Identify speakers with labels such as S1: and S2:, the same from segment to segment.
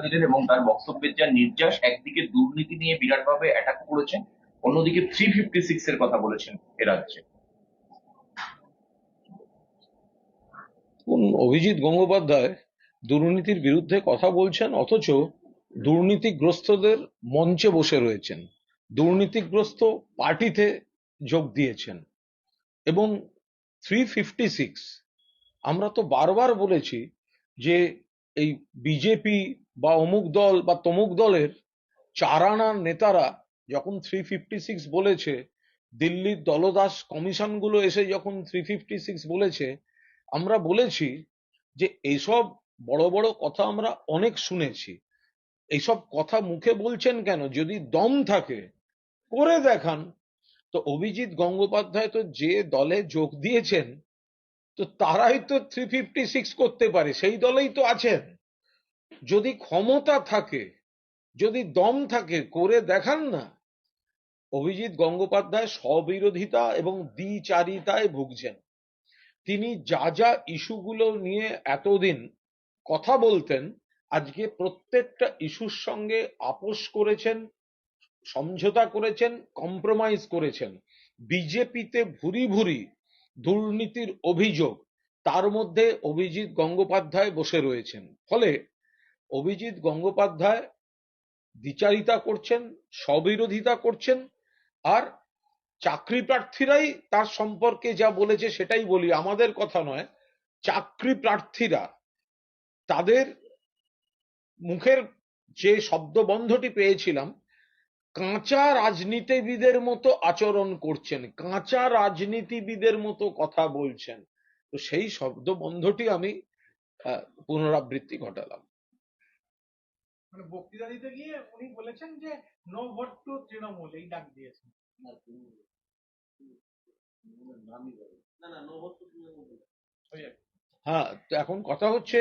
S1: দিলেন এবং তার বক্তব্যের যা নির্যাস, একদিকে দুর্নীতি নিয়ে বিরাটভাবে অ্যাটাক করেছেন, অন্যদিকে থ্রি ফিফটি সিক্স এর কথা বলেছেন এ রাজ্যে।
S2: অভিজিৎ গঙ্গোপাধ্যায় দুর্নীতির বিরুদ্ধে কথা বলছেন, অথচ দুর্নীতিগ্রস্তদের মঞ্চে বসে রয়েছেন। দুর্নীতিগ্রস্ত পার্টিতে যোগ দিয়েছেন। এবং থ্রি ফিফটি সিক্স আমরা তো বারবার বলেছি যে এই বিজেপি বা অমুক দল বা তমুক দলের চারানার নেতারা যখন থ্রি ফিফটি সিক্স বলেছে, দিল্লির দলদাস কমিশনগুলো এসে যখন থ্রি ফিফটি সিক্স বলেছে, আমরা বলেছি যে এইসব বড় বড় কথা আমরা অনেক শুনেছি। এইসব কথা মুখে বলছেন কেন? যদি দম থাকে, করে দেখান। তো অভিজিৎ গঙ্গোপাধ্যায় তো যে দলে যোগ দিয়েছেন, তো তারাই তো থ্রি ফিফটি সিক্স করতে পারে, সেই দলেই তো আছেন। যদি ক্ষমতা থাকে, যদি দম থাকে, করে দেখান না। অভিজিৎ গঙ্গোপাধ্যায় স্ববিরোধিতা এবং দ্বিচারিতায় ভুগছেন। তিনি যা যা ইস্যুগুলো নিয়ে এতদিন কথা বলতেন, আজকে প্রত্যেকটা ইস্যুর সঙ্গে আপোষ করেছেন, সমঝোতা করেছেন কম্প্রোমাইজ করেছেন। বিজেপিতে ভুরি ভুরি দুর্নীতির অভিযোগ, তার মধ্যে অভিজিৎ গঙ্গোপাধ্যায় বসে রয়েছেন। ফলে অভিজিৎ গঙ্গোপাধ্যায় দ্বিচারিতা করছেন স্ববিরোধিতা করছেন আর চাকরি প্রার্থীরাই তার সম্পর্কে যা বলেছে সেটাই বলি। আমাদের কথা নয় চাকরি প্রার্থীরা তাদের মুখের যে শব্দবন্ধটি পেয়েছিলাম কাঁচা রাজনীতিবিদের মতো আচরণ করছেন কাঁচা রাজনীতিবিদের মতো কথা বলছেন। তো সেই শব্দবন্ধটি আমি আহ, পুনরাবৃত্তি ঘটালাম।
S3: মানে বক্তৃতা দিতে গিয়ে উনি বলেছেন যে নো ভোট টু তৃণমূল এই ডাক দিয়েছেন।
S2: হ্যাঁ তো এখন কথা হচ্ছে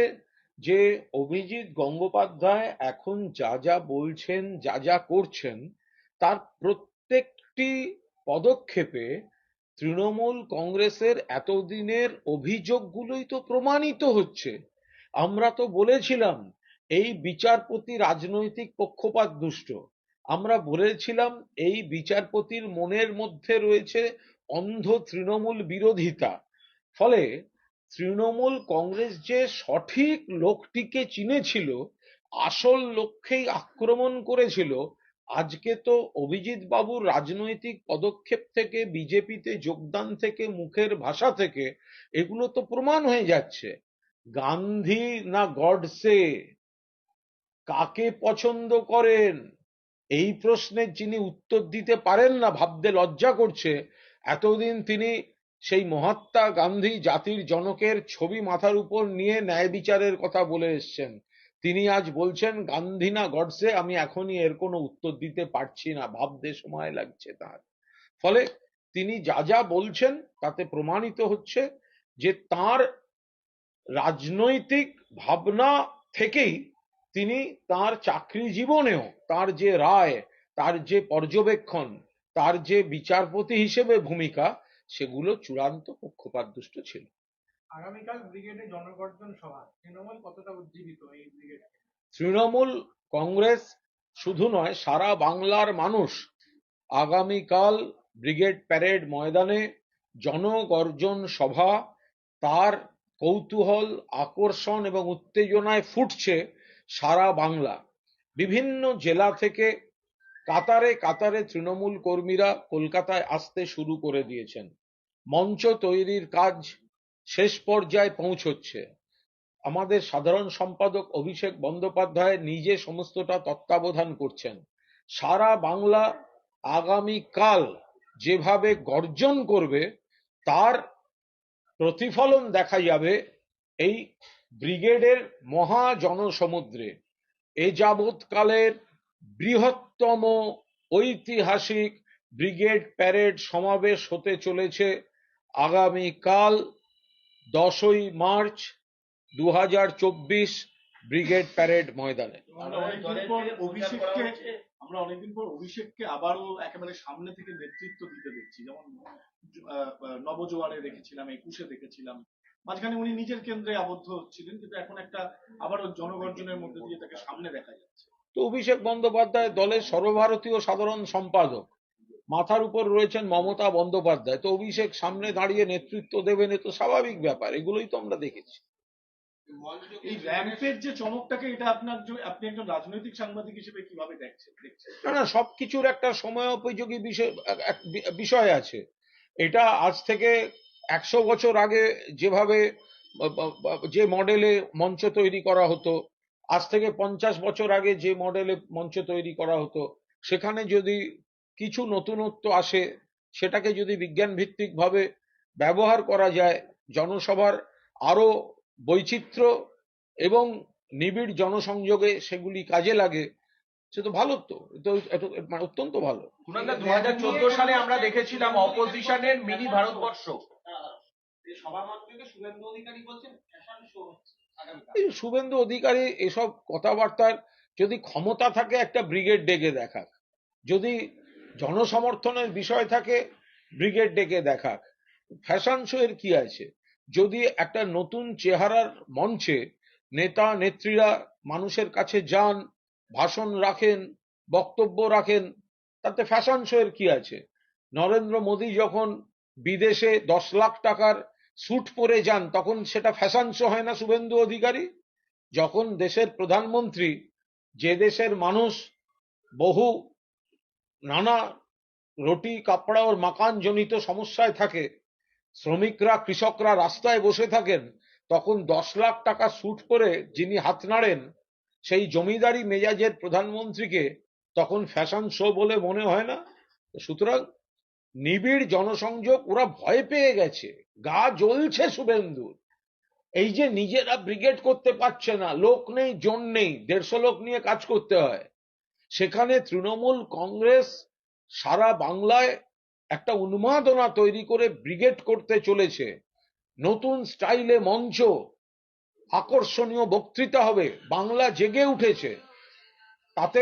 S2: যে অভিজিৎ গঙ্গোপাধ্যায় এখন যা যা বলছেন যা যা করছেন তার প্রত্যেকটি পদক্ষেপে তৃণমূল কংগ্রেসের এতদিনের অভিযোগগুলোই তো প্রমাণিত হচ্ছে। আমরা তো বলেছিলাম এই বিচারপতি রাজনৈতিক পক্ষপাত দুষ্ট। আমরা বলেছিলাম এই বিচারপতির মনের মধ্যে রয়েছে অন্ধ তৃণমূল বিরোধিতা। ফলে তৃণমূল কংগ্রেস যে সঠিক লোকটিকে চিনেছিল, আসল লক্ষ্যেই আক্রমণ করেছিল, আজকে তো অভিজিৎ বাবুর রাজনৈতিক পদক্ষেপ থেকে, বিজেপিতে যোগদান থেকে, মুখের ভাষা থেকে, এগুলো তো প্রমাণ হয়ে যাচ্ছে। গান্ধী না গডসে? কাকে পছন্দ করেন? এই প্রশ্নের যিনি উত্তর দিতে পারেন না ভাবতে লজ্জা করছে, এতদিন তিনি সেই মহাত্মা গান্ধী জাতির জনকের ছবি মাথার উপর নিয়ে ন্যায় বিচারের কথা বলে এসছেন। তিনি আজ বলছেন, গান্ধী না গডসে, আমি এখনই এর কোনো উত্তর দিতে পারছি না, ভাবতে সময় লাগছে তার। ফলে তিনি যা যা বলছেন, তাতে প্রমাণিত হচ্ছে যে তার রাজনৈতিক ভাবনা থেকেই তিনি তার চাকরি জীবনেও তার যে রায় তার যে পর্যবেক্ষণ তার যে বিচারপতি হিসেবে ভূমিকা সেগুলো চূড়ান্ত পক্ষপাতদুষ্ট ছিল।
S3: আগামীকাল ব্রিগেডে জনগর্জন সভা তৃণমূল কতটা উজ্জীবিত এই ব্রিগেড
S2: তৃণমূল কংগ্রেস শুধু নয় সারা বাংলার মানুষ আগামীকাল ব্রিগেড প্যারেড ময়দানে জনগর্জন সভা তার কৌতূহল আকর্ষণ এবং উত্তেজনায় ফুটছে সারা বাংলা। বিভিন্ন জেলা থেকে কাতারে কাতারে তৃণমূল কর্মীরা কলকাতায় আসতে শুরু করে দিয়েছেন। মঞ্চ তৈরির কাজ শেষ পর্যায়ে পৌঁছচ্ছে। আমাদের সাধারণ সম্পাদক অভিষেক বন্দ্যোপাধ্যায় নিজে সমস্তটা তত্ত্বাবধান করছেন। সারা বাংলা আগামীকাল যেভাবে গর্জন করবে, তার প্রতিফলন দেখা যাবে, এই ব্রিগেডের মহা জনসমুদ্রে এ যাবৎকালের বৃহত্তম ঐতিহাসিক ব্রিগেড প্যারেড সমাবেশ হতে চলেছে আগামীকাল দশই মার্চ দু ব্রিগেড প্যারেড ময়দানে।
S4: আমরা অনেকদিন পর অভিষেককে আবারও একেবারে সামনে থেকে নেতৃত্ব দিতে দেখছি। যেমন নবজোয়ারে দেখেছিলাম, একুশে দেখেছিলাম। মাঝখানে উনি নিজের কেন্দ্রে আবদ্ধ ছিলেন কিন্তু এখন একটা আবারও জনগর্জনের মধ্যে দিয়ে তাকে সামনে দেখা যাচ্ছে।
S2: তো অভিষেক বন্দ্যোপাধ্যায় দলের সর্বভারতীয় সাধারণ সম্পাদক। মাথার উপর রয়েছেন মমতা বন্দ্যোপাধ্যায়। তো অভিষেক সামনে দাঁড়িয়ে নেতৃত্ব দেবেন এ তো স্বাভাবিক ব্যাপার এগুলোই তো আমরা দেখেছি।
S4: এই র্যাম্পের যে চমকটাকে এটা আপনার আপনি একজন রাজনৈতিক সাংবাদিক হিসেবে কীভাবে দেখছেন?
S2: না না সবকিছুর একটা সময়োপযোগী বিষয় এক- এক বি- বিষয় আছে। এটা আজ থেকে একশো বছর আগে যেভাবে যে মডেলে মঞ্চ তৈরি করা হতো, আজ থেকে পঞ্চাশ বছর আগে যে মডেলে মঞ্চ তৈরি করা হতো, সেখানে যদি কিছু নতুনত্ব আসে, সেটাকে যদি বিজ্ঞান ভিত্তিক ভাবে ব্যবহার করা যায়, জনসভার আরও বৈচিত্র্য এবং নিবিড় জনসংযোগে সেগুলি কাজে লাগে, সে তো ভালো তো মানে অত্যন্ত ভালো।
S1: দু হাজার চোদ্দ সালে আমরা দেখেছিলাম অপোজিশনের মিনি ভারতবর্ষ।
S5: শুভেন্দু অধিকারী
S2: এসব কথাবার্তার যদি ক্ষমতা থাকে, একটা ব্রিগেড ডেকে দেখাক। যদি জনসমর্থনের বিষয় থাকে, ব্রিগেড ডেকে দেখাক। ফ্যাশন শো এর কি আছে? যদি একটা নতুন চেহারার মঞ্চে নেতা, নেত্রীরা মানুষের কাছে যান, ভাষণ রাখেন, বক্তব্য রাখেন, তাতে ফ্যাশন শো এর কি আছে? নরেন্দ্র মোদী যখন বিদেশে দশ লাখ টাকার স্যুট পরে যান, তখন সেটা ফ্যাশন শো হয় না শুভেন্দু অধিকারী। যখন দেশের প্রধানমন্ত্রী, যে দেশের মানুষ বহু নানা রুটি, কাপড়া ওর মাকান জনিত সমস্যায় থাকে, শ্রমিকরা, কৃষকরা রাস্তায় বসে থাকেন, তখন দশ লাখ টাকা স্যুট করে যিনি হাত নাড়েন, সেই জমিদারি মেজাজের প্রধানমন্ত্রীকে তখন ফ্যাশন শো বলে মনে হয় না? সুতরাং নিবিড় জনসংযোগ ওরা ভয় পেয়ে গেছে। গা জ্বলছে শুভেন্দুর এই যে নিজেরা ব্রিগেড করতে পারছে না, লোক নেই, জন নেই, দেড়শো লোক নিয়ে কাজ করতে হয়। সেখানে তৃণমূল, কংগ্রেস, সারা বাংলায় একটা উন্মাদনা তৈরি করে ব্রিগেড করতে চলেছে। নতুন স্টাইলে মঞ্চ, আকর্ষণীয় বক্তৃতা হবে, বাংলা জেগে উঠেছে। তাতে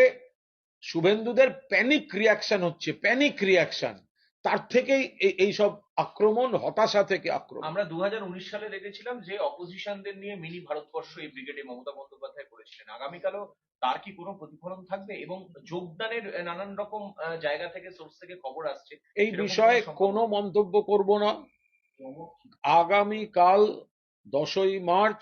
S2: শুভেন্দুদের প্যানিক রিয়াকশন হচ্ছে প্যানিক রিয়াকশন তার থেকেই এই- এইসব আক্রমণ হতাশা থেকে আক্রমণ।
S1: আমরা দু হাজার উনিশ সালে দেখেছিলাম যে অপোজিশনদের নিয়ে মিনি ভারতবর্ষ এই ব্রিগেডে মমতা বন্দ্যোপাধ্যায় করেছিলেন। আগামীকালও তার কি কোনো প্রতিফলন থাকবে? এবং যোগদানের নানান রকম জায়গা থেকে সোর্স থেকে খবর আসছে।
S2: এই বিষয়ে
S1: কোনো
S2: মন্তব্য করব না। আগামীকাল দশই মার্চ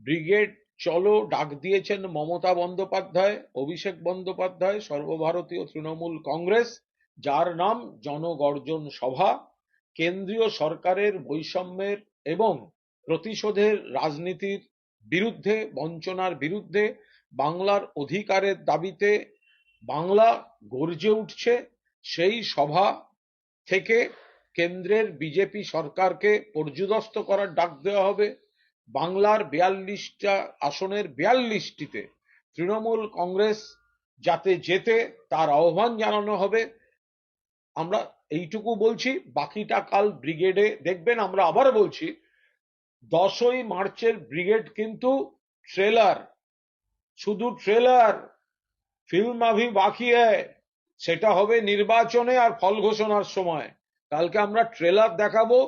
S2: ব্রিগেড চলো ডাক দিয়েছেন মমতা বন্দ্যোপাধ্যায় অভিষেক বন্দ্যোপাধ্যায় সর্বভারতীয় তৃণমূল কংগ্রেস। যার নাম জনগর্জন সভা, কেন্দ্রীয় সরকারের বৈষম্যের এবং প্রতিশোধের রাজনীতির বিরুদ্ধে, বঞ্চনার বিরুদ্ধে বাংলার অধিকারের দাবিতে বাংলা গর্জে উঠছে। সেই সভা থেকে কেন্দ্রের বিজেপি সরকারকে পর্যুদস্ত করার ডাক দেওয়া হবে। বাংলার বিয়াল্লিশটা আসনের বিয়াল্লিশটিতে তৃণমূল কংগ্রেস যাতে যেতে তার আহ্বান জানানো হবে। আমরা এইটুকু বলছি, বাকিটা কাল ব্রিগেডে দেখবেন, আমরা আবার বলছি, দশই মার্চের ব্রিগেড কিন্তু ট্রেলার। শুধু ট্রেলার, ফিল্ম আভি বাকি সেটা হবে নির্বাচনে আর ফল ঘোষণার সময়। কালকে আমরা ট্রেলার দেখাবো,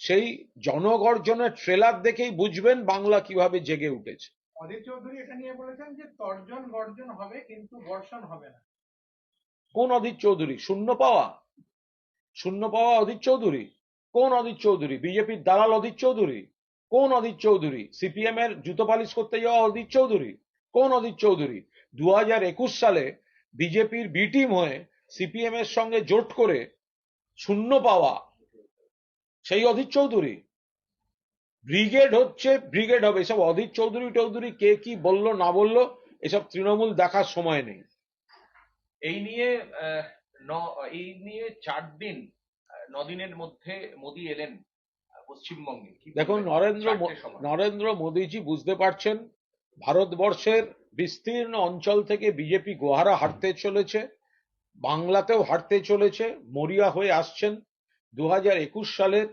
S2: সেই জনগর্জনের ট্রেলার দেখেই বুঝবেন বাংলা কীভাবে জেগে উঠেছে।
S3: অধীর চৌধুরী এটা নিয়ে বলেছেন যে তর্জন গর্জন হবে, কিন্তু বর্ষণ হবে না।
S2: কোন অধীর চৌধুরী? শূন্য পাওয়া? শূন্য পাওয়া অধীর চৌধুরী? কোন অধীর চৌধুরী? বিজেপির দালাল অধীর চৌধুরী? কোন অধীর চৌধুরী? সিপিএম এর জুতো পালিশ করতে যাওয়া অধীর চৌধুরী? কোন অধীর চৌধুরী? দু হাজার একুশ সালে বিজেপির বি টিম হয়ে সিপিএম এর সঙ্গে জোট করে শূন্য পাওয়া সেই অধীর চৌধুরী। ব্রিগেড হচ্ছে, ব্রিগেড হবে। এসব অধীর চৌধুরী চৌধুরী কে কি বলল, না বলল, এসব তৃণমূল দেখার সময় নেই।
S1: এই নিয়ে এই নিয়ে চার দিন নদিনের মধ্যে মোদী এলেন পশ্চিমবঙ্গে।
S2: দেখুন? নরেন্দ্র নরেন্দ্র মোদীজি বুঝতে পারছেন ভারতবর্ষের বিস্তীর্ণ অঞ্চল থেকে বিজেপি গোহারা হারতে চলেছে বাংলাতেও হারতে চলেছে মরিয়া হয়ে আসছেন। দু একুশ সালের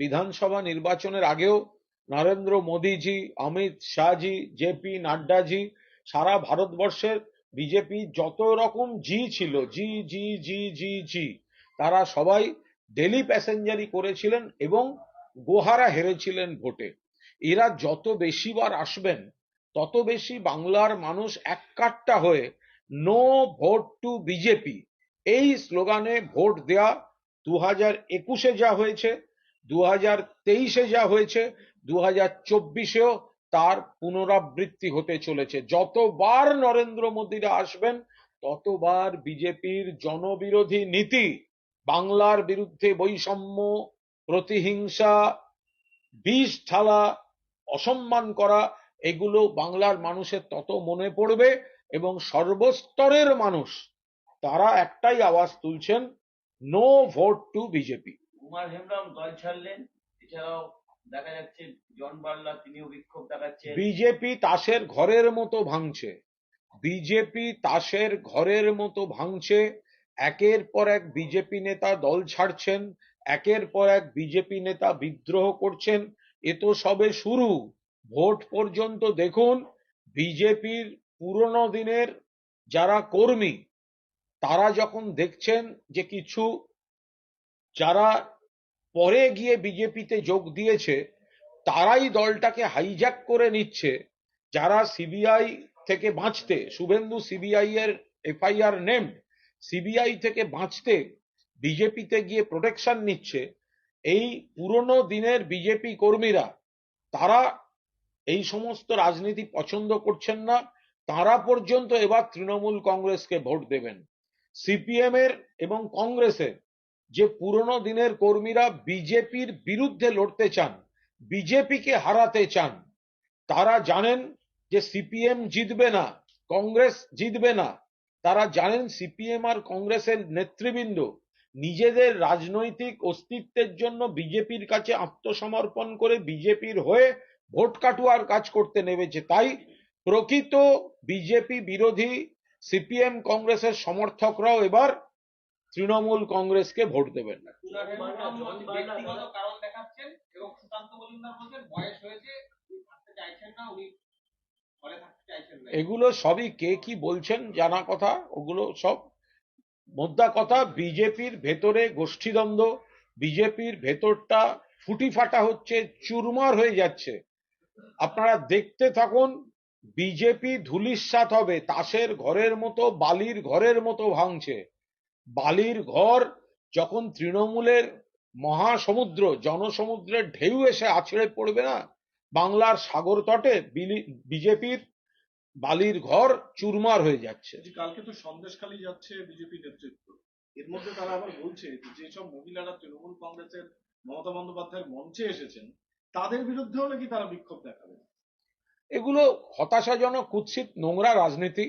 S2: বিধানসভা নির্বাচনের আগেও নরেন্দ্র মোদীজি অমিত শাহজি জেপি নাড্ডাজি সারা ভারতবর্ষের বিজেপি যত রকম জি ছিল, জি জি জি জি জি, তারা সবাই ডেলি প্যাসেঞ্জারি করেছিলেন এবং গোহারা হেরেছিলেন ভোটে। এরা যত বেশিবার আসবেন, তত বেশি বাংলার মানুষ এক এককাট্টা হয়ে নো ভোট টু বিজেপি এই স্লোগানে ভোট দেয়া দু হাজার একুশে যা হয়েছে দু হাজার তেইশে যা হয়েছে দু হাজার চব্বিশেও তার পুনরাবৃত্তি হতে চলেছে। যতবার নরেন্দ্র মোদীরা আসবেন, ততবার বিজেপির জনবিরোধী নীতি, বাংলার বিরুদ্ধে বৈষম্য, প্রতিহিংসা, বিষ ঢালা, অসম্মান করা, এগুলো বাংলার মানুষের তত মনে পড়বে এবং সর্বস্তরের মানুষ, তারা একটাই আওয়াজ তুলছেন no vote to BJP
S6: Kumar Hembrom দল ছাড়লেন, এছাড়াও দেখা যাচ্ছে জন বার্লা, তিনিও বিক্ষোভ দেখাচ্ছেন।
S2: বিজেপি তাসের ঘরের মতো ভাঙছে। বিজেপি তাসের ঘরের মতো ভাঙছে। একের পর এক বিজেপি নেতা দল ছাড়ছেন। একের পর এক বিজেপি নেতা বিদ্রোহ করছেন। এ তো সবে শুরু। ভোট পর্যন্ত দেখুন, বিজেপির পুরনো দিনের যারা কর্মী, তারা যখন দেখছেন যে কিছু, যারা পরে গিয়ে বিজেপিতে যোগ দিয়েছে, তারাই দলটাকে হাইজ্যাক করে নিচ্ছে। যারা সিবিআই থেকে বাঁচতে, শুভেন্দু সিবিআই এর এফআইআর নেম সিবিআই থেকে বাঁচতে বিজেপিতে গিয়ে প্রোটেকশন নিচ্ছে, এই পুরনো দিনের বিজেপি কর্মীরা, তারা এই সমস্ত রাজনীতি পছন্দ করছেন না, তারা পর্যন্ত এবার তৃণমূল কংগ্রেসকে ভোট দেবেন। সিপিএম এর এবং কংগ্রেসের যে পুরনো দিনের কর্মীরা বিজেপির বিরুদ্ধে লড়তে চান, বিজেপিকে হারাতে চান, তারা জানেন যে সিপিএম জিতবে না, কংগ্রেস জিতবে না। তারা জানেন সিপিএম আর কংগ্রেসের নেতৃবৃন্দ নিজেদের রাজনৈতিক অস্তিত্বের জন্য বিজেপির কাছে আত্মসমর্পণ করে বিজেপির হয়ে ভোট কাটুয়ার কাজ করতে নেমেছে। তাই প্রকৃত বিজেপি বিরোধী সিপিএম কংগ্রেসের সমর্থকরাও এবার তৃণমূল কংগ্রেসকে ভোট দেবেন
S5: না।
S2: এগুলো সবই কে কি বলছেন জানা কথা, ওগুলো সব মোদ্দা কথা, বিজেপির ভেতরে গোষ্ঠীদ্বন্দ্ব, বিজেপির ভেতরটা ফুটি ফাটা হচ্ছে, চুরমার হয়ে যাচ্ছে। আপনারা দেখতে থাকুন, বিজেপি ধুলিস্বাত হবে, তাসের ঘরের মতো, বালির ঘরের মতো ভাঙছে। বালির ঘর যখন তৃণমূলের মহাসমুদ্র জনসমুদ্রের ঢেউ এসে আছড়ে পড়বে না? বাংলার সাগর তটে বিজেপির বালির ঘর চুরমার হয়ে যাচ্ছে।
S4: কালকে তো সন্দেশখালী যাচ্ছে বিজেপি নেতৃত্ব। এর মধ্যে তারা আবার বলছে যে যেসব মহিলারা তৃণমূল কংগ্রেসের মমতা বন্দ্যোপাধ্যায়ের মঞ্চে এসেছেন তাদের বিরুদ্ধেও নাকি তারা বিক্ষোভ দেখাবে?
S2: এগুলো হতাশাজনক কুৎসিত নোংরা রাজনীতি।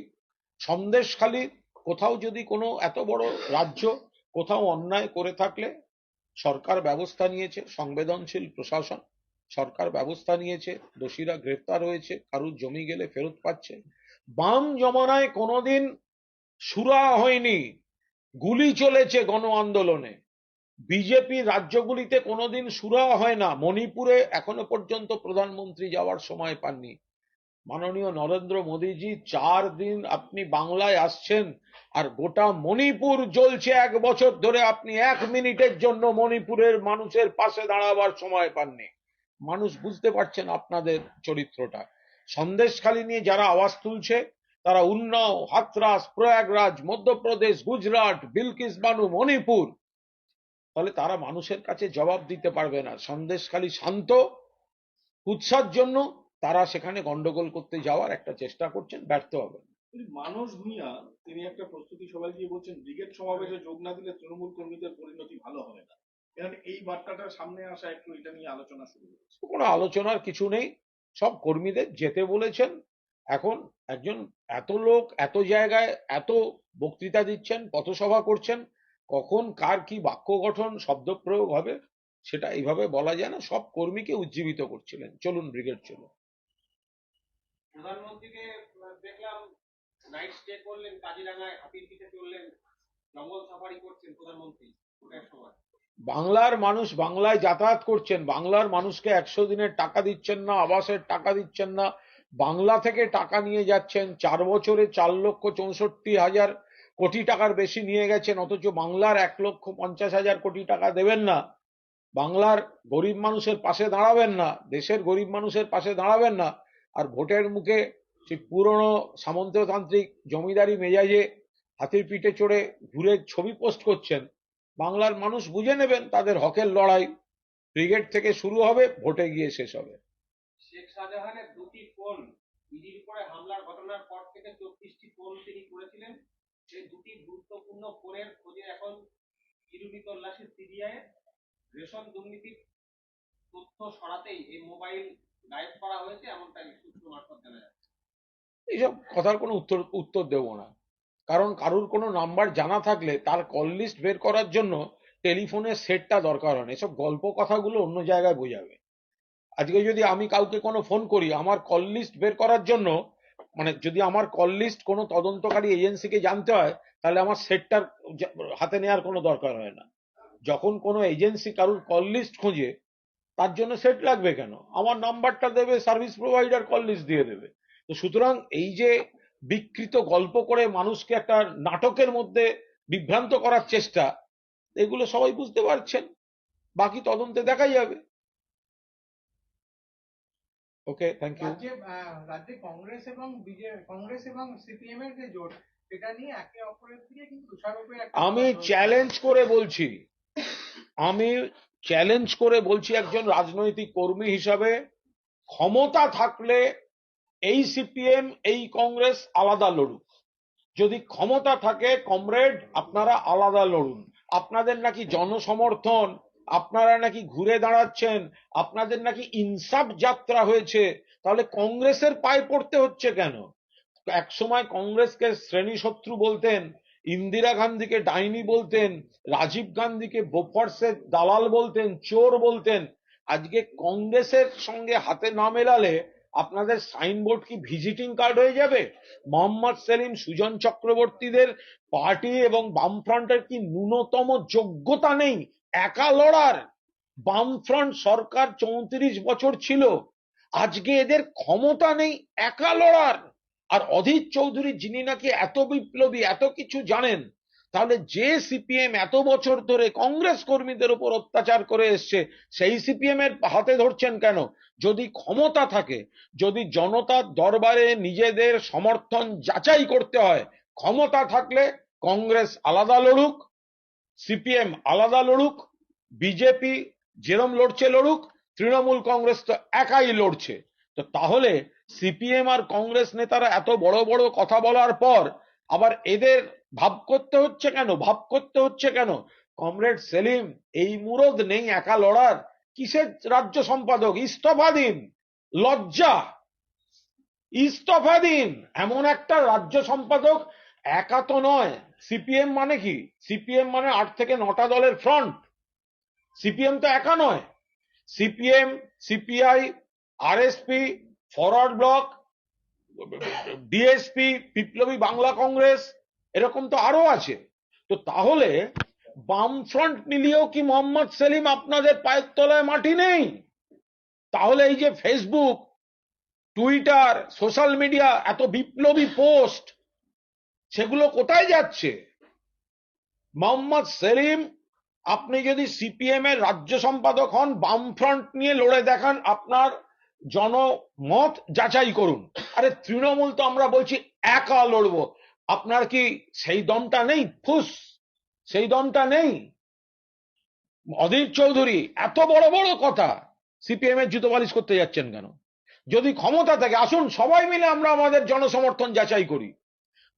S2: সন্দেশখালী কোথাও যদি কোনো এত বড় রাজ্য কোথাও অন্যায় করে থাকলে সরকার ব্যবস্থা নিয়েছে, সংবেদনশীল প্রশাসন, সরকার ব্যবস্থা নিয়েছে, দোষীরা গ্রেফতার হয়েছে, কারুর জমি গেলে ফেরত পাচ্ছে। বাম জমানায় কোনোদিন সুরা হয়নি, গুলি চলেছে গণ আন্দোলনে। বিজেপি রাজ্যগুলিতে কোনোদিন সুরা হয় না, মণিপুরে এখনও পর্যন্ত প্রধানমন্ত্রী যাওয়ার সময় পাননি। মাননীয় নরেন্দ্র মোদীজি, চার দিন আপনি বাংলায় আসছেন আর গোটা মণিপুর জ্বলছে এক বছর ধরে আপনি এক মিনিটের জন্য মণিপুরের মানুষের পাশে দাঁড়াবার সময় পাননি। মানুষ বুঝতে পারছেন আপনাদের চরিত্রটা। সন্দেশখালী নিয়ে যারা আওয়াজ তুলছে, তারা উন্নাও, হাতরাস, প্রয়াগরাজ, মধ্যপ্রদেশ, গুজরাট, বিলকিস বানু, মণিপুর। তাহলে তারা মানুষের কাছে জবাব দিতে পারবে না। সন্দেশখালী শান্ত, উৎসার জন্য তারা সেখানে গন্ডগোল করতে যাওয়ার একটা চেষ্টা করছেন ব্যর্থ হবে
S4: মানস ভূঁইয়া তিনি একটা প্রস্তুতি সভায় গিয়ে বলছেন ব্রিগেড সমাবেশে যোগ না দিলে তৃণমূল কর্মীদের পরিণতি ভালো হবে না। এই বার্তাটা সামনে আসা একটু এটা নিয়ে আলোচনা শুরু হয়েছে।
S2: কোনো আলোচনার কিছু নেই। সব কর্মীদের যেতে বলেছেন। এখন একজন এত লোক এত জায়গায় এত বক্তৃতা দিচ্ছেন পথসভা করছেন কখন কার কি বাক্য গঠন শব্দ প্রয়োগ হবে সেটা এইভাবে বলা যায় না। সব কর্মীকে উজ্জীবিত করছিলেন। চলুন ব্রিগেড চলুন।
S5: প্রধানমন্ত্রীকে দেখলাম নাইট স্টে করলেন, কাজিরাঙায় হাতির পিঠে চললেন জঙ্গল সাফারি করছেন প্রধানমন্ত্রী সময়।
S2: বাংলার মানুষ বাংলায় যাতায়াত করছেন, বাংলার মানুষকে একশো দিনের টাকা দিচ্ছেন না, আবাসের টাকা দিচ্ছেন না, বাংলা থেকে টাকা নিয়ে যাচ্ছেন, চার বছরে চার লক্ষ চৌষট্টি হাজার কোটি টাকার বেশি নিয়ে গেছেন, অথচ বাংলার এক লক্ষ পঞ্চাশ হাজার কোটি টাকা দেবেন না। বাংলার গরিব মানুষের পাশে দাঁড়াবেন না, দেশের গরিব মানুষের পাশে দাঁড়াবেন না। আর ভোটের মুখে সেই পুরনো সামন্ততান্ত্রিক জমিদারি মেজাজে হাতির পিঠে চড়ে ঘুরে ছবি পোস্ট করছেন, বাংলার মানুষ বুঝে নেবেন তাদের হকের লড়াই। ব্রিগেড থেকে শুরু হবে, ভোটে গিয়ে শেষ হবে।
S5: শেখ শাহজাহানের হামলার ঘটনার পর থেকে চব্বিশটি তিনি করেছিলেন। দুটি গুরুত্বপূর্ণ খোঁজে এখন রেশন দুর্নীতির তথ্য সরাতেই এই মোবাইল
S2: এইসব কথার কোনো উত্তর উত্তর দেব না। কারণ কারুর কোনো নাম্বার জানা থাকলে তার কল লিস্ট বের করার জন্য টেলিফোনের সেটটা দরকার হয় এসব গল্প কথাগুলো অন্য জায়গায় বোঝাবে। আজকে যদি আমি কাউকে কোনো ফোন করি, আমার কল লিস্ট বের করার জন্য মানে যদি আমার কল লিস্ট কোনো তদন্তকারী এজেন্সিকে জানতে হয়, তাহলে আমার সেটটার হাতে নেওয়ার কোনো দরকার হয় না। যখন কোনো এজেন্সি কারুর কল লিস্ট খোঁজে তার জন্য সেট লাগবে কেন? আমার নাম্বারটা দেবে সার্ভিস প্রোভাইডার কল লিস্ট দিয়ে দেবে। তো সুতরাং এই যে বিকৃত গল্প করে মানুষকে একটা নাটকের মধ্যে বিভ্রান্ত করার চেষ্টা এগুলো সবাই বুঝতে পারছেন। বাকি তদন্তে দেখা যাবে। ওকে থ্যাংক ইউ
S3: রাজ্যে রাজ্যে কংগ্রেস এবং বিজেপি কংগ্রেস এবং সিপিএম এর যে জোট সেটা নিয়ে একে অপরের দিকে কিন্তু
S2: আমি চ্যালেঞ্জ করে বলছি আমি চ্যালেঞ্জ করে বলছি একজন রাজনৈতিক কর্মী হিসাবে, ক্ষমতা থাকলে এই সিপিএম এই কংগ্রেস আলাদা লড়ুক। যদি ক্ষমতা থাকে কমরেড আপনারা আলাদা লড়ুন। আপনাদের নাকি জনসমর্থন, আপনারা নাকি ঘুরে দাঁড়াচ্ছেন, আপনাদের নাকি ইনসাফ যাত্রা হয়েছে, তাহলে কংগ্রেসের পায়ে পড়তে হচ্ছে কেন? একসময় কংগ্রেসকে শ্রেণি শত্রু বলতেন ইন্দিরা গান্ধীকে ডাইনি বলতেন, রাজীব গান্ধীকে বোফর্সের দালাল বলতেন, চোর বলতেন। আজকে কংগ্রেসের সঙ্গে হাতে না মেলালে আপনাদের সাইনবোর্ড কি ভিজিটিং কার্ড হয়ে যাবে? মোহাম্মদ সেলিম, সুজন চক্রবর্তীদের পার্টি এবং বামফ্রন্টের কি ন্যূনতম যোগ্যতা নেই? একা লড়ার। বামফ্রন্ট সরকার চৌত্রিশ বছর ছিল। আজকে এদের ক্ষমতা নেই একা লড়ার। আর অধীর চৌধুরী যিনি নাকি এত বিপ্লবী, এত কিছু জানেন, তাহলে যে সিপিএম এত বছর ধরে কংগ্রেস কর্মীদের উপর অত্যাচার করে এসছে, সেই সিপিএম এর হাতে ধরছেন কেন? যদি ক্ষমতা থাকে, যদি জনতার দরবারে নিজেদের সমর্থন যাচাই করতে হয়, ক্ষমতা থাকলে কংগ্রেস আলাদা লড়ুক, সিপিএম আলাদা লড়ুক, বিজেপি যেরম লড়ছে লড়ুক, তৃণমূল কংগ্রেস তো একাই লড়ছে। তো তাহলে সিপিএম আর কংগ্রেস নেতারা এত বড় বড় কথা বলার পর আবার এদের ভাব করতে হচ্ছে কেন? ভাব করতে হচ্ছে কেন? কমরেড সেলিম, এই মুরদ নেই একা লড়ার। কিসের রাজ্য সম্পাদক? ইস্তফা দিন লজ্জা। ইস্তফা দিন এমন একটা রাজ্য সম্পাদক একা তো নয়। সিপিএম মানে কি? সিপিএম মানে আট থেকে নটা দলের ফ্রন্ট সিপিএম তো একা নয়। CPM, CPI RSP Forward Bloc DSP Biplobi Bangla Congress এরকম তো আরও আছে। তো তাহলে বামফ্রন্ট মিলিয়েও কি মোহাম্মদ সেলিম আপনাদের পায়ের তলায় মাটি নেই? তাহলে এই যে ফেসবুক টুইটার সোশ্যাল মিডিয়া এত বিপ্লবী পোস্ট সেগুলো কোথায় যাচ্ছে? মোহাম্মদ সেলিম, আপনি যদি সিপিএম এর রাজ্য সম্পাদক হন, বামফ্রন্ট নিয়ে লড়ে দেখান আপনার জনমত যাচাই করুন। আরে তৃণমূল তো আমরা বলছি একা লড়বো। আপনার কি সেই দমটা নেই? ফুস! সেই দমটা নেই। অধীর চৌধুরী, এত বড় বড় কথা! সিপিএম এর জুতো বালিশ করতে যাচ্ছেন কেন? যদি ক্ষমতা থাকে, আসুন, সবাই মিলে আমরা আমাদের জনসমর্থন যাচাই করি।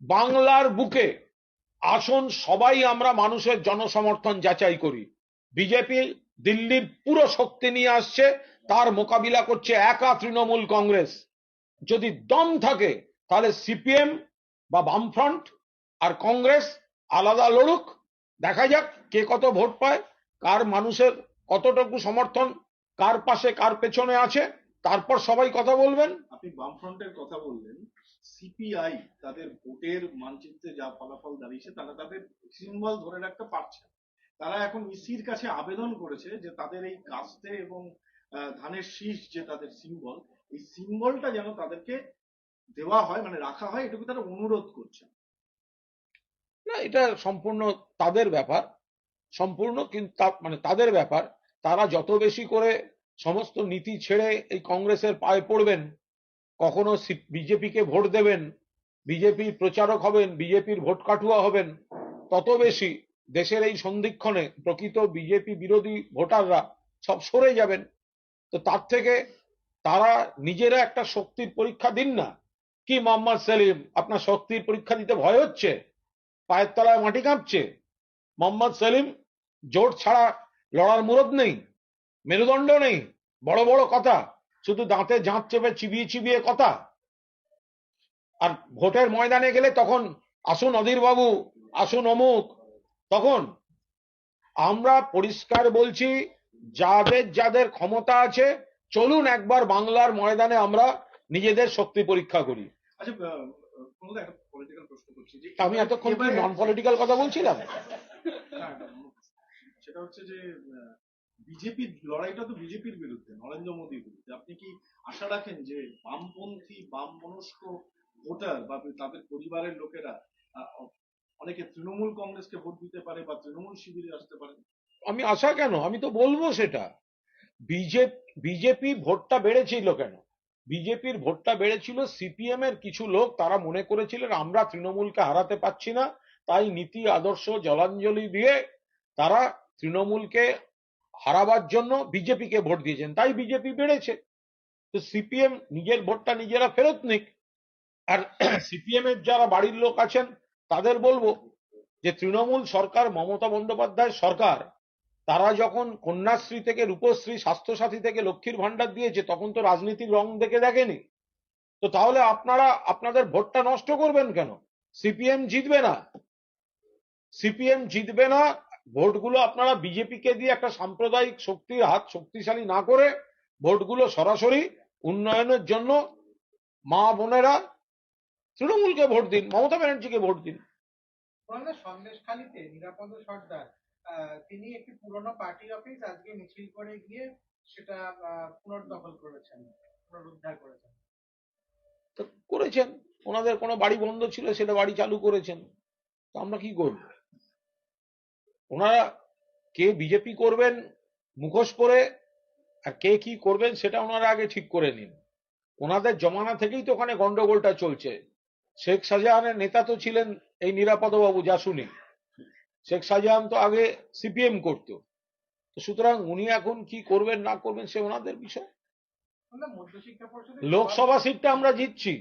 S2: বাংলার বুকে আসুন, সবাই আমরা মানুষের জনসমর্থন যাচাই করি। বিজেপি দিল্লির পুরো শক্তি নিয়ে আসছে তার মোকাবিলা করছে একা তৃণমূল কংগ্রেস। যদি দম থাকে, তাহলে সিপিএম বা বামফ্রন্ট আর কংগ্রেস আলাদা লড়ুক। দেখা যাক কে কত ভোট পায়, কার মানুষের কতটুকু সমর্থন, কার পাশে কার পেছনে আছে, তারপর সবাই কথা বলবেন।
S4: আপনি বামফ্রন্টের কথা বললেন, সিপিআই তাদের ভোটের মানচিত্রে যা ফলাফল দাঁড়িয়েছে, তারা তাদের সিম্বল ধরে রাখতে পারছে তারা এখন ইসির কাছে আবেদন করেছে যে তাদের এই কাস্তে এবং ধানের শীষ যে তাদের সিম্বল এই সিম্বলটা যেন তাদেরকে দেওয়া হয় মানে রাখা হয়, এটুকু তারা অনুরোধ করছে।
S2: না, এটা সম্পূর্ণ তাদের ব্যাপার, সম্পূর্ণ কিন্তু মানে তাদের ব্যাপার। তারা যত বেশি করে সমস্ত নীতি ছেড়ে এই কংগ্রেসের পায়ে পড়বেন, কখনো বিজেপিকে ভোট দেবেন বিজেপির প্রচারক হবেন, বিজেপির ভোট কাটুয়া হবেন, তত বেশি দেশের এই সন্ধিক্ষণে প্রকৃত বিজেপি বিরোধী ভোটাররা সব সরে যাবেন। তো তার থেকে তারা নিজেরা একটা শক্তির পরীক্ষা দিন না। কি মোহাম্মদ সেলিম, আপনার শক্তির পরীক্ষা দিতে ভয় হচ্ছে? পায়ের তলায় মাটি কাঁপছে। মোহাম্মদ সেলিম জোট ছাড়া লড়ার মুরদ নেই, মেরুদণ্ড নেই, বড় বড় কথা, শুধু দাঁতে জাঁত চেপে চিবিয়ে চিবিয়ে কথা। আর ভোটের ময়দানে গেলে তখন আসুন অধীর বাবু আসুন অমুক, তখন আমরা পরিষ্কার বলছি যাদের যাদের ক্ষমতা আছে চলুন একবার বাংলার ময়দানে আমরা নিজেদের শক্তি পরীক্ষা করি।
S4: আচ্ছা
S2: আমি এতক্ষণ কি নন পলিটিক্যাল কথা বলছিলাম?
S4: সেটা হচ্ছে যে বিজেপির লড়াইটা তো বিজেপির বিরুদ্ধে নরেন্দ্র মোদীর বিরুদ্ধে। আপনি কি আশা রাখেন যে বামপন্থী বাম মনস্ক ভোটার বা তাদের পরিবারের লোকেরা অনেকে তৃণমূল কংগ্রেসকে ভোট দিতে পারে বা তৃণমূল শিবিরে আসতে পারে?
S2: আমি আশা কেন? আমি তো বলব সেটা। বিজেপি বিজেপি ভোটটা বেড়েছিল কেন? বিজেপির ভোটটা বেড়েছিল সিপিএম এর কিছু লোক, তারা মনে করেছিলেন আমরা তৃণমূলকে হারাতে পারছি না, তাই নীতি, আদর্শ, জলাঞ্জলি দিয়ে তারা তৃণমূলকে হারাবার জন্য বিজেপিকে ভোট দিয়েছেন। তাই বিজেপি বেড়েছে। তো সিপিএম নিজের ভোটটা নিজেরা ফেরত নিক। আর সিপিএম এর যারা বাড়ির লোক আছেন, তাদের বলব যে তৃণমূল সরকার, মমতা বন্দ্যোপাধ্যায় সরকার তারা যখন কন্যাশ্রী থেকে, রূপশ্রী, স্বাস্থ্যসাথী থেকে লক্ষ্মীর ভান্ডার দিয়েছে, তখন তো রাজনীতির রং দেখে দেখেনি। তো তাহলে আপনারা, আপনাদের ভোটটা নষ্ট করবেন কেন? সিপিএম জিতবে না। সিপিএম জিতবে না, ভোটগুলো আপনারা বিজেপিকে দিয়ে একটা সাম্প্রদায়িক শক্তির হাত শক্তিশালী না করে ভোটগুলো সরাসরি উন্নয়নের জন্য মা বোনেরা তৃণমূলকে ভোট দিন, মমতা ব্যানার্জিকে ভোট দিন।
S3: সন্দেশখালীতে নিরাপদ সর্দার তিনি একটি পুরনো পার্টি অফিস আজকে মিছিল করে গিয়ে সেটা পুনর্দখল করেছেন, পুনরুদ্ধার করেছেন।
S2: তো করেছেন। ওনাদের কোনো বাড়ি বন্ধ ছিল, সেটা বাড়ি চালু করেছেন। তো আমরা কি করব? ওনারা কে বিজেপি করবেন, মুখোশ করে আর কে কি করবেন, সেটা ওনারা আগে ঠিক করে নিন। ওনাদের জমানা থেকেই তো ওখানে গন্ডগোলটা চলছে। শেখ শাহজাহানের নেতা তো ছিলেন এই নিরাপদবাবু, যা শুনি। শেখ শাহজাহান তো আগে সিপিএম করতো। তো সুতরাং উনি এখন কি করবেন না করবেন সে ওনাদের বিষয়।
S3: মধ্যশিক্ষা পরিষদের
S2: লোকসভা সিটটা আমরা জিতছি।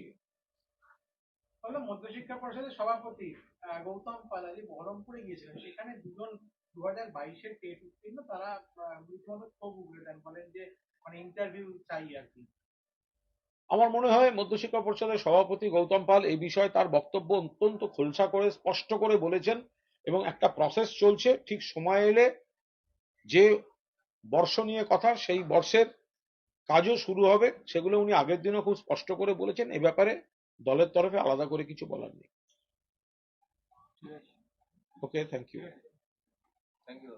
S3: মধ্যশিক্ষা পরিষদের সভাপতি গৌতম পালাজি বহরমপুরে গিয়েছিলেন। সেখানে দুজন দু হাজার বাইশের টেট উত্তীর্ণ তারা রীতিমতো ক্ষোভ উগড়ে দেন বলেন যে মানে ইন্টারভিউ চাই আর কি।
S2: আমার মনে হয় মধ্যশিক্ষা পরিষদের সভাপতি গৌতম পাল এই বিষয়ে তার বক্তব্য অত্যন্ত খোলসা করে স্পষ্ট করে বলেছেন। এবং একটা প্রসেস চলছে, ঠিক সময় এলে যে বর্ষ নিয়ে কথা, সেই বর্ষের কাজও শুরু হবে। সেগুলো উনি আগের দিনও খুব স্পষ্ট করে বলেছেন। এ ব্যাপারে দলের তরফে আলাদা করে কিছু বলার নেই। Okay thank you
S1: thank you